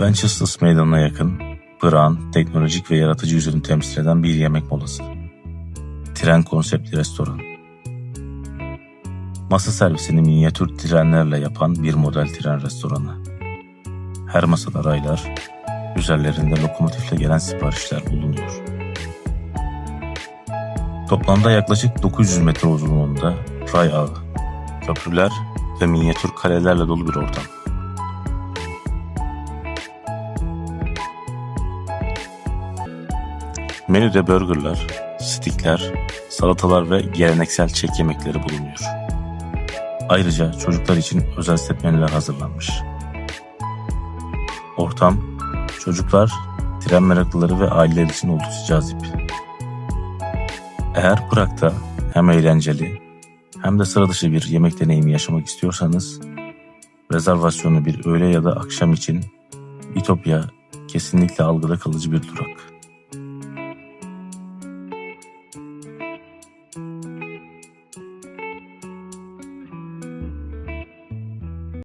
Wenceslas meydanına yakın, Pırak'ın teknolojik ve yaratıcı yüzünü temsil eden bir yemek molası. Tren konseptli restoran. Masa servisini minyatür trenlerle yapan bir model tren restoranı. Her masada raylar, üzerlerinde lokomotifle gelen siparişler bulunuyor. Toplamda yaklaşık 900 metre uzunluğunda ray ağı, köprüler ve minyatür kalelerle dolu bir ortam. Menüde burgerlar, stikler, salatalar ve geleneksel Çek yemekleri bulunuyor. Ayrıca çocuklar için özel set menüler hazırlanmış. Ortam, çocuklar, tren meraklıları ve aileler için oldukça cazip. Eğer Prag'da hem eğlenceli hem de sıra dışı bir yemek deneyimi yaşamak istiyorsanız, rezervasyonu bir öğle ya da akşam için İtopya kesinlikle algıda kalıcı bir durak.